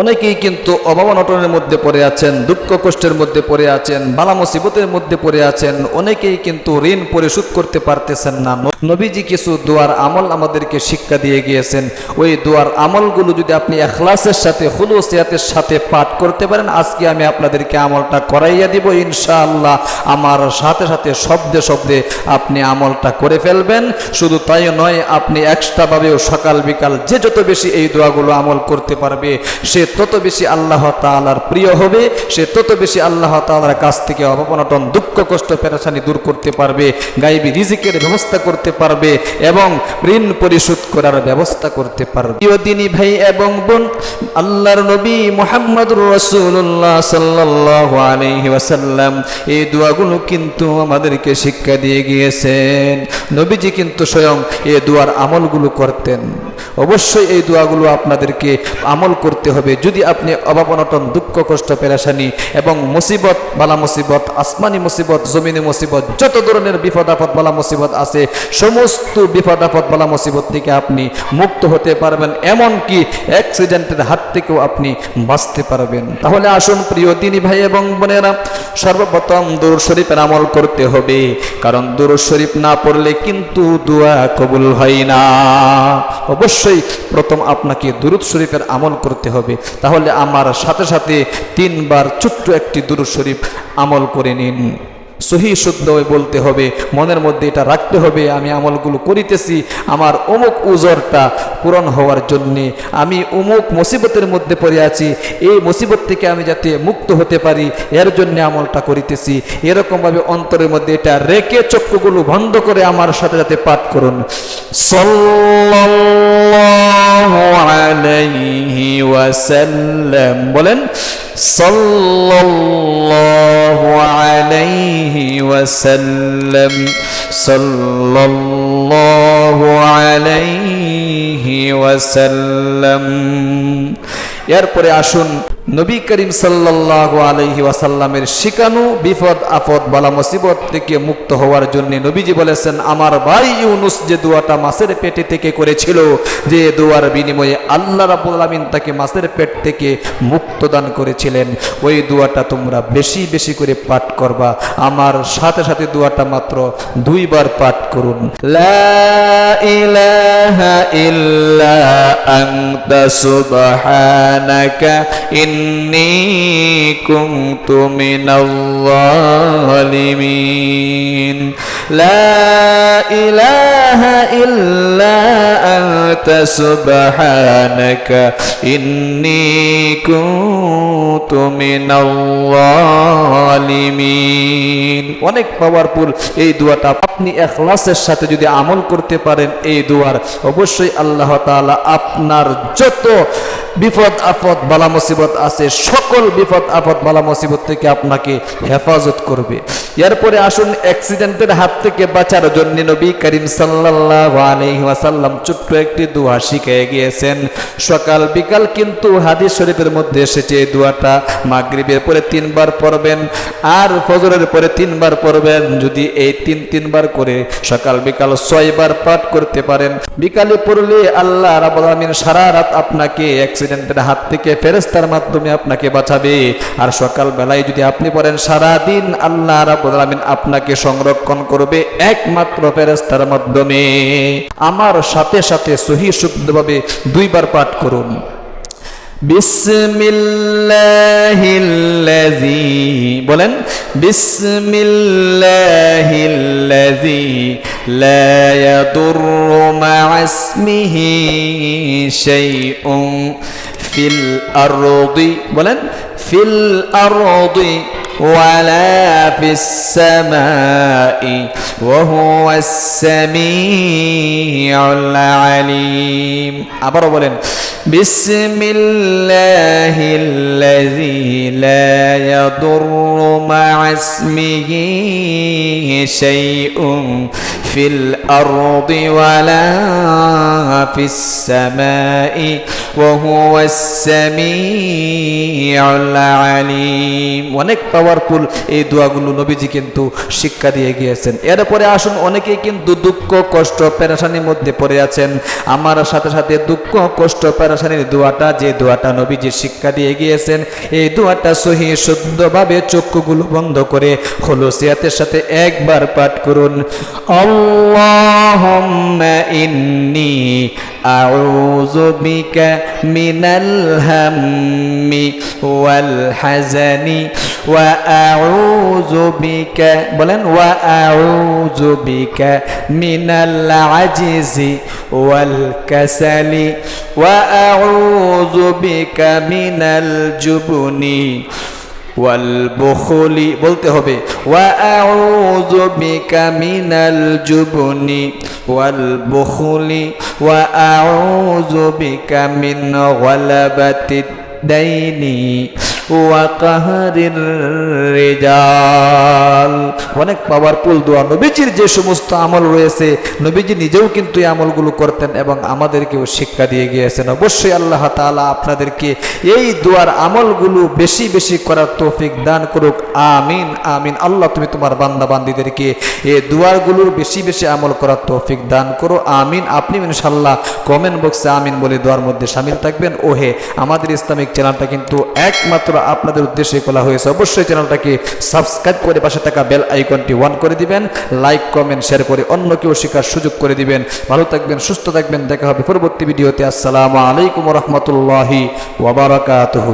অনেকেই কিন্তু অভাব অনটনের মধ্যে পড়ে আছেন, দুঃখ কষ্টের মধ্যে পড়ে আছেন, বালা মুসিবতের মধ্যে পড়ে আছেন, অনেকেই কিন্তু ঋণ পরিশোধ করতে পারতেছেন না। নবীজি কিছু দোয়ার আমল আমাদেরকে শিক্ষা দিয়ে গিয়েছেন। ওই দোয়ার আমলগুলো যদি আপনি এখলাসের সাথে হুলুসিয়াতের সাথে পাঠ করতে পারেন, আজকে আমি আপনাদেরকে আমলটা করাইয়া দিব ইনশাআল্লাহ। আমার সাথে সাথে শব্দে শব্দে আপনি আমলটা করে ফেলবেন। শুধু তাই নয়, আপনি এক্সট্রাভাবেও সকাল বিকাল যে যত বেশি এই দোয়াগুলো আমল করতে পারবে, সে তত বেশি আল্লাহ তাআলার প্রিয় হবে, সে তত বেশি আল্লাহ তাআলার কাছ থেকে অবনটন দুঃখ, কষ্ট, পেরেশানি দূর করতে পারবে গাইবি রিজিকের ব্যবস্থা করতে পারবে এবং ঋণ পরিশোধ করার ব্যবস্থা করতে পারবে। প্রিয় দিনী ভাই এবং বোন, আল্লাহর নবী মোহাম্মদ আলাইহি ওয়াসাল্লাম এই দোয়াগুলো কিন্তু আমাদেরকে শিক্ষা দিয়ে গিয়েছেন। নবীজি কিন্তু স্বয়ং এই দোয়ার আমলগুলো করতেন। অবশ্যই এই দোয়াগুলো আপনাদেরকে আমল করতে হবে। যদি আপনি অভাব অনটন দুঃখ, কষ্ট, পেরেশানি এবং মুসিবত, বালা মুসিবত, আসমানি মুসিবত, জমিনি মুসিবত, যত ধরনের বিপদ আপদ, বালা মুসিবত আছে, সমস্ত বিপদ আপদ, বালা মুসিবত থেকে আপনি মুক্ত হতে পারবেন। এমনকি অ্যাক্সিডেন্টের হাত থেকেও আপনি বাঁচতে পারবেন। তাহলে আসুন প্রিয় দিনী ভাই এবং বোনেরা, সর্বপ্রথম দূর শরীফের আমল করতে হবে। কারণ দূর শরীফ না পড়লে কিন্তু দোয়া কবুল হয় না। অবশ্যই প্রথম আপনাকে দুরুদ শরীফের আমল করতে হবে। তাহলে আমার সাথে সাথে তিনবার ছোট্ট একটি দুরুদ শরীফ আমল করে নিন। সহি শুদ্ধ হয়ে বলতে হবে, মনের মধ্যে এটা রাখতে হবে, আমি আমলগুলো করিতেছি, আমার অমুক উজরটা পূরণ হওয়ার জন্যে, আমি অমুক মুসিবতের মধ্যে পড়ে আছি, এই মুসিবত থেকে আমি যাতে মুক্ত হতে পারি, এর জন্য আমলটা করিতেছি, এরকমভাবে অন্তরের মধ্যে এটা রেখে চক্ষুগুলো বন্ধ করে আমার সাথে সাথে পাঠ করুন। বলেন, সাল্লাল্লাহু আলাইহি ওয়াসাল্লাম সাল্লাল্লাহু আলাইহি ওয়াসাল্লাম এরপরে আসুন নবী করিম সাল্লাল্লাহু আলাইহি ওয়াসাল্লামের শিকানু, বিপদ, আপদ, বালা, মুসিবত থেকে মুক্ত হওয়ার জন্য নবীজি বলেছেন, আমার ভাই ইউনুস যে দোয়াটা মাছের পেটে থেকে করেছিল, যে দোয়ার বিনিময়ে আল্লাহ আলামিন তাকে মাছের পেট থেকে মুক্ত দান করেছিলেন, ওই দোয়াটা তোমরা বেশি বেশি করে পাঠ করবা। আমার সাথে সাথে দোয়াটা মাত্র দুইবার পাঠ করুন। ইল্লা ইন্নী কুনতু মিনাল জালিমিন লা ইলাহা ইল্লা আনতা সুবহানাকা ইন্নী কুনতু মিনাল জালিমিন অনেক পাওয়ারফুল এই দোয়াটা আপনি এখলাসের সাথে যদি আমল করতে পারেন, এই দোয়ার অবশ্যই আল্লাহ তাআলা আপনার যত বিপদ আপদ বালা মুসিবত আছে, সকল বিপদ আপদ বালা মুসিবত থেকে আপনাকে হেফাজত করবে। এরপরে আসুন অ্যাক্সিডেন্টের হাত থেকে বাঁচার জন্য নবী করিম সাল্লাল্লাহু আলাইহি ওয়াসাল্লাম ছোট্ট একটি দোয়া শিখিয়ে গিয়েছেন। সকাল বিকাল কিন্তু হাদিস শরীফের মধ্যে এসেছে এই দোয়াটা, মাগরিবের পরে তিনবার পড়বেন, আর ফজরের পরে তিনবার পড়বেন, যদি এই তিন, তিনবার করে সকাল বিকাল ছয়বার পাঠ করতে পারেন। বিকালে পড়লে আল্লাহ রাব্বুল আলামিন সারা রাত আপনাকে অ্যাক্সিডেন্টের হাত থেকে ফেরেস্তার মাধ্যমে আপনাকে বাঁচাবে। আর সকাল বেলায় যদি আপনি পড়েন, সারাদিন আল্লাহ রাবুল আলমিন আপনাকে সংরক্ষণ করবে একমাত্র ফেরেস্তার মাধ্যমে। আমার সাথে সাথে সহি শুদ্ধভাবে দুইবার পাঠ করুন। বিসমিল্লাহিল্লাযী বলেন বিসমিল্লাহিল্লাযী লা ইয়াদুররু মা'a ইসমিহি শাইউন ফিল আরদি বলেন ফিল আরদি ولا في السماء وهو السميع العليم. عبر بسم الله الذي لا يضر مع اسمه شيء في الأرض ولا في السماء وهو السميع العليم অনেক পাওয়ারফুল এই দোয়াগুলো নবীজি কিন্তু শিক্ষা দিয়ে গিয়েছেন এরপরে আসুন অনেকেই কিন্তু দুঃখ কষ্ট পেরেশানির মধ্যে পড়ে আছেন আমার সাথে সাথে দুঃখ কষ্ট পেরেশানির দোয়াটা যে দোয়াটা নবীজি শিক্ষা দিয়ে গিয়েছেন এই দোয়াটা সহি শুদ্ধভাবে চক্ষুগুলো বন্ধ করে খলুসিয়াতের সাথে একবার পাঠ করুন আল্লাহুম্মা ইন্নি আউযু বিকা মিনাল হাম্মি ওয়াল হাজানি ওয়া আউযু বিকা বলেন ওয়া আউযু বিকা মিনাল আজিজি ওয়াল বখলি, বলতে হবে, ওয়া আউযু বিকা মিনাল ওয়াল বখলি, ওয়া আউযু বিকা মিন গালাবাতিদ দাইনি ওয়াকাহারির রেজাল। অনেক পাওয়ারফুল দোয়া। নবীজির যে সমস্ত আমল রয়েছে, নবীজি নিজেও কিন্তু এই আমলগুলো করতেন এবং আমাদেরকেও শিক্ষা দিয়ে গিয়েছেন। অবশ্যই আল্লাহ তালা আপনাদেরকে এই দোয়ার আমলগুলো বেশি বেশি করার তৌফিক দান করুক। আমিন আমিন। আল্লাহ তুমি তোমার বান্দাবান্দিদেরকে এই দোয়ারগুলোর বেশি বেশি আমল করার তৌফিক দান করো। আমিন। আপনি ইনশাল্লাহ কমেন্ট বক্সে আমিন বলে দোয়ার মধ্যে সামিল থাকবেন। ওহে, আমাদের ইসলামিক চ্যানেলটা কিন্তু একমাত্র আপনাদের উদ্দেশ্যে খোলা হয়েছে, অবশ্যই চ্যানেলটাকে সাবস্ক্রাইব করে পাশে থাকা বেল আইকনটি ওয়ান করে দিবেন, লাইক, কমেন্ট শেয়ার করে অন্য কেউ শেখার সুযোগ করে দিবেন। ভালো থাকবেন, সুস্থ থাকবেন, দেখা হবে পরবর্তী ভিডিওতে। আসসালামু আলাইকুম রহমতুল্লাহি ওবরাকাতহু